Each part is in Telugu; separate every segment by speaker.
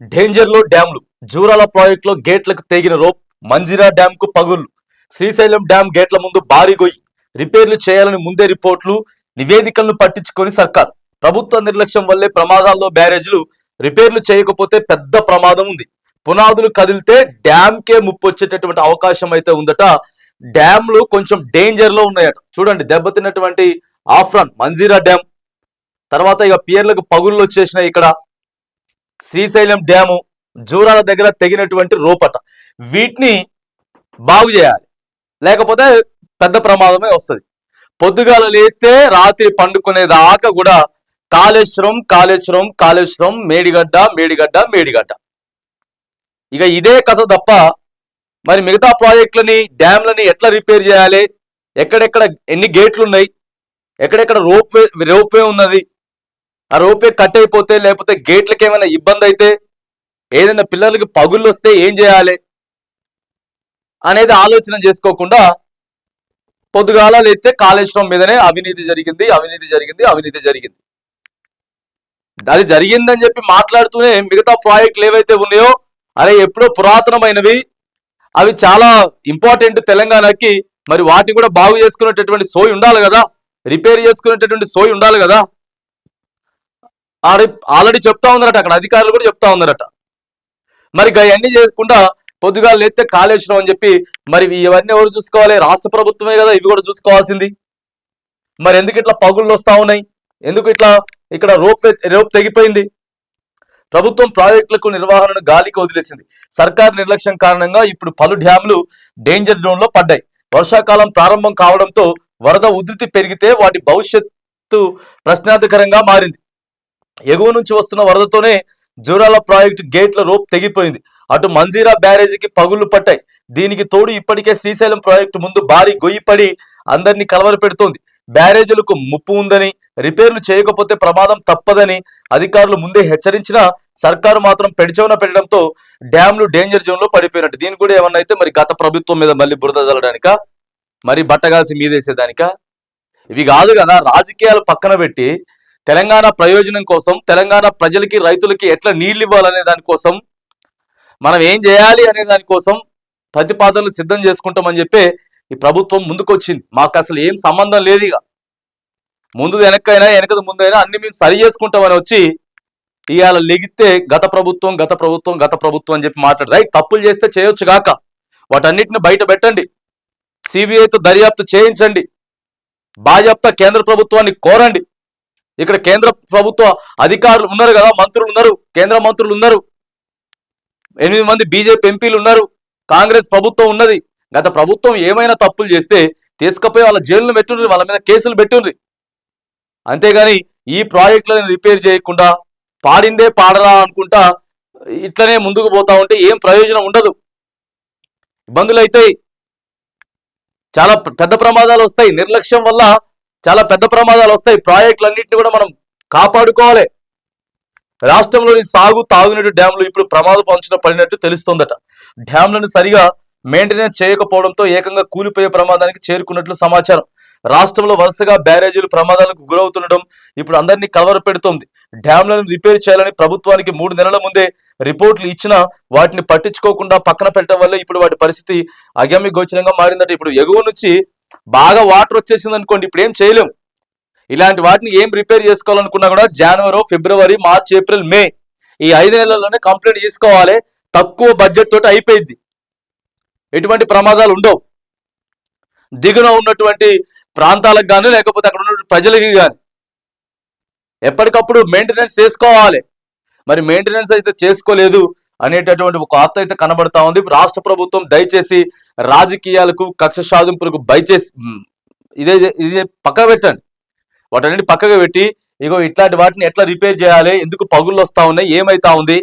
Speaker 1: డేంజర్లో డ్యాంలు జూరాల ప్రాజెక్టులో గేట్లకు తెగిన రోప్ మంజిరా డ్యాంకు కు పగుళ్ళు శ్రీశైలం డ్యాం గేట్ల ముందు భారీ గొయ్యి రిపేర్లు చేయాలని ముందే రిపోర్ట్లు నివేదికలను పట్టించుకొని సర్కార్. ప్రభుత్వ నిర్లక్ష్యం వల్లే ప్రమాదాల్లో బ్యారేజ్లు రిపేర్లు చేయకపోతే పెద్ద ప్రమాదం ఉంది. పునాదులు కదిలితే డ్యామ్ కే ముప్పు వచ్చేటటువంటి అవకాశం అయితే ఉందట. డ్యామ్లు కొంచెం డేంజర్లో ఉన్నాయట. చూడండి దెబ్బతిన్నటువంటి ఆఫ్రాన్ మంజీరా డ్యామ్. తర్వాత ఇక పియర్లకు పగుళ్ళు వచ్చేసినాయి ఇక్కడ. శ్రీశైలం డ్యాము జూరాల దగ్గర తెగినటువంటి రోపట వీటిని బాగు చేయాలి. లేకపోతే పెద్ద ప్రమాదమే వస్తుంది. పొద్దుగాల లేస్తే రాత్రి పండుకునేదాకా కూడా కాళేశ్వరం కాళేశ్వరం కాళేశ్వరం మేడిగడ్డ మేడిగడ్డ మేడిగడ్డ. ఇక ఇదే కథ తప్ప మరి మిగతా ప్రాజెక్టులని డ్యామ్లని ఎట్లా రిపేర్ చేయాలి? ఎక్కడెక్కడ ఎన్ని గేట్లు ఉన్నాయి ఎక్కడెక్కడ రోప్వే రోప్వే ఉన్నది? ఆ రోపే కట్ అయిపోతే లేకపోతే గేట్లకి ఏమైనా ఇబ్బంది అయితే ఏదైనా పిల్లలకి పగుళ్ళు వస్తే ఏం చేయాలి అనేది ఆలోచన చేసుకోకుండా పొద్దుగాల లేస్తే కాళేశ్వరం మీదనే అవినీతి జరిగింది అవినీతి జరిగింది అవినీతి జరిగింది. అది జరిగిందని చెప్పి మాట్లాడుతూనే మిగతా ప్రాజెక్టులు ఏవైతే ఉన్నాయో అరే ఎప్పుడో పురాతనమైనవి అవి చాలా ఇంపార్టెంట్ తెలంగాణకి మరి వాటిని కూడా బాగు చేసుకునేటటువంటి సోయి ఉండాలి కదా రిపేర్ చేసుకునేటటువంటి సోయి ఉండాలి కదా. ఆల్రెడీ చెప్తా ఉన్నారట అక్కడ అధికారులు కూడా చెప్తా ఉన్నారట. మరి అవన్నీ చేసుకుంటా పొద్దుగా లేస్తే కాళేశ్వరం అని చెప్పి మరి ఇవన్నీ ఎవరు చూసుకోవాలి? రాష్ట్ర ప్రభుత్వమే కదా ఇవి కూడా చూసుకోవాల్సింది. మరి ఎందుకు ఇట్లా పగుళ్ళు వస్తా ఉన్నాయి? ఎందుకు ఇట్లా ఇక్కడ రోప్ రోప్ తెగిపోయింది? ప్రభుత్వం ప్రాజెక్టులకు నిర్వహణను గాలికి వదిలేసింది. సర్కార్ నిర్లక్ష్యం కారణంగా ఇప్పుడు పలు డ్యాంలు డేంజర్ జోన్లో పడ్డాయి. వర్షాకాలం ప్రారంభం కావడంతో వరద ఉధృతి పెరిగితే వాటి భవిష్యత్తు ప్రశ్నార్థకరంగా మారింది. ఎగువ నుంచి వస్తున్న వరదతోనే జూరాల ప్రాజెక్టు గేట్ల రోప్ తెగిపోయింది. అటు మంజీరా బ్యారేజీకి పగుళ్ళు పట్టాయి. దీనికి తోడు ఇప్పటికే శ్రీశైలం ప్రాజెక్టు ముందు భారీ గొయ్యి పడి అందరినీ కలవర పెడుతోంది బ్యారేజీలకు ముప్పు ఉందని రిపేర్లు చేయకపోతే ప్రమాదం తప్పదని అధికారులు ముందే హెచ్చరించినా సర్కారు మాత్రం పెడిచవన పెట్టడంతో డ్యాంలు డేంజర్ జోన్లో పడిపోయినట్టు. దీని కూడా ఏమన్నా అయితే మరి గత ప్రభుత్వం మీద మళ్ళీ బురద చల్లడానికా మరి బట్టగాసి మీదేసేదానిక? ఇవి కాదు కదా రాజకీయాలు పక్కన పెట్టి తెలంగాణ ప్రయోజనం కోసం తెలంగాణ ప్రజలకి రైతులకి ఎట్లా నీళ్ళు ఇవ్వాలనే దానికోసం మనం ఏం చేయాలి అనే దానికోసం ప్రతిపాదనలు సిద్ధం చేసుకుంటామని చెప్పి ఈ ప్రభుత్వం ముందుకొచ్చింది. మాకు అసలు ఏం సంబంధం లేదు ఇక. ముందు వెనకైనా వెనకది ముందైనా అన్ని మేము సరి చేసుకుంటామని వచ్చి ఇవాళ లెగితే గత ప్రభుత్వం గత ప్రభుత్వం గత ప్రభుత్వం అని చెప్పి మాట్లాడు రైట్ తప్పులు చేస్తే చేయొచ్చు గాక వాటన్నిటిని బయట పెట్టండి. సిబిఐతో దర్యాప్తు చేయించండి. బాజాప్తా కేంద్ర ప్రభుత్వాన్ని కోరండి. ఇక్కడ కేంద్ర ప్రభుత్వ అధికారులు ఉన్నారు కదా మంత్రులు ఉన్నారు కేంద్ర మంత్రులు ఉన్నారు. ఎనిమిది మంది బీజేపీ ఎంపీలు ఉన్నారు కాంగ్రెస్ ప్రభుత్వం ఉన్నది. గత ప్రభుత్వం ఏమైనా తప్పులు చేస్తే తీసుకుపోయి వాళ్ళ జైలును పెట్టుండ్రి వాళ్ళ మీద కేసులు పెట్టుండ్రి. అంతేగాని ఈ ప్రాజెక్టులను రిపేర్ చేయకుండా పాడిందే పాడరా అనుకుంటా ఇట్లనే ముందుకు పోతా ఉంటే ఏం ప్రయోజనం ఉండదు. ఇబ్బందులు అవుతాయి చాలా పెద్ద ప్రమాదాలు వస్తాయి. నిర్లక్ష్యం వల్ల చాలా పెద్ద ప్రమాదాలు వస్తాయి. ప్రాజెక్టులన్నింటినీ కూడా మనం కాపాడుకోవాలి. రాష్ట్రంలోని సాగు తాగునీటి డ్యాంలు ఇప్పుడు ప్రమాద పంచున పడినట్టు తెలుస్తోందట. డ్యాంలను సరిగా మెయింటెనెన్స్ చేయకపోవడంతో ఏకంగా కూలిపోయే ప్రమాదానికి చేరుకున్నట్లు సమాచారం. రాష్ట్రంలో వరుసగా బ్యారేజీలు ప్రమాదాలకు గురవుతుండడం ఇప్పుడు అందరినీ కలవర పెడుతోంది డ్యాంలను రిపేర్ చేయాలని ప్రభుత్వానికి మూడు నెలల ముందే రిపోర్ట్లు ఇచ్చినా వాటిని పట్టించుకోకుండా పక్కన పెట్టడం వల్ల ఇప్పుడు వాటి పరిస్థితి అగమ్య గోచరంగా మారిందట. ఇప్పుడు ఎగువ నుంచి బాగా వాటర్ వచ్చేసింది అనుకోండి ఇప్పుడు ఏం చేయలేం. ఇలాంటి వాటిని ఏం రిపేర్ చేసుకోవాలనుకున్నా కూడా జనవరి ఫిబ్రవరి మార్చ్ ఏప్రిల్ మే ఈ ఐదు నెలల్లోనే కంప్లైంట్ తీసుకోవాలి తక్కువ బడ్జెట్ తోటి అయిపోయింది. ఎటువంటి ప్రమాదాలు ఉండవు. దిగున ఉన్నటువంటి ప్రాంతాలకు కానీ లేకపోతే అక్కడ ఉన్నటువంటి ప్రజలకి కానీ ఎప్పటికప్పుడు మెయింటెనెన్స్ చేసుకోవాలి. మరి మెయింటెనెన్స్ అయితే చేసుకోలేదు. అనేటటువంటి ఒక వార్త అయితే కనబడతా ఉంది. రాష్ట్ర ప్రభుత్వం దయచేసి రాజకీయాలకు కక్ష సాధింపులకు బయచేసి ఇదే ఇదే పక్క పెట్టండి. వాటన్నిటి పక్కగా పెట్టి ఇగో ఇట్లాంటి వాటిని ఎట్లా రిపేర్ చేయాలి? ఎందుకు పగుళ్ళు వస్తా ఉన్నాయి? ఏమైతా ఉంది?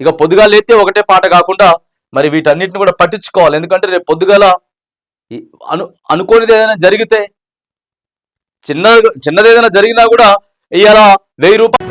Speaker 1: ఇక పొద్దుగాల లేతే ఒకటే పాట కాకుండా మరి వీటన్నిటిని కూడా పట్టించుకోవాలి. ఎందుకంటే రేపు పొద్దుగాల అను అనుకోనిది ఏదైనా జరిగితే చిన్న చిన్నది ఏదైనా జరిగినా కూడా ఇవాళ వెయ్యి రూపాయలు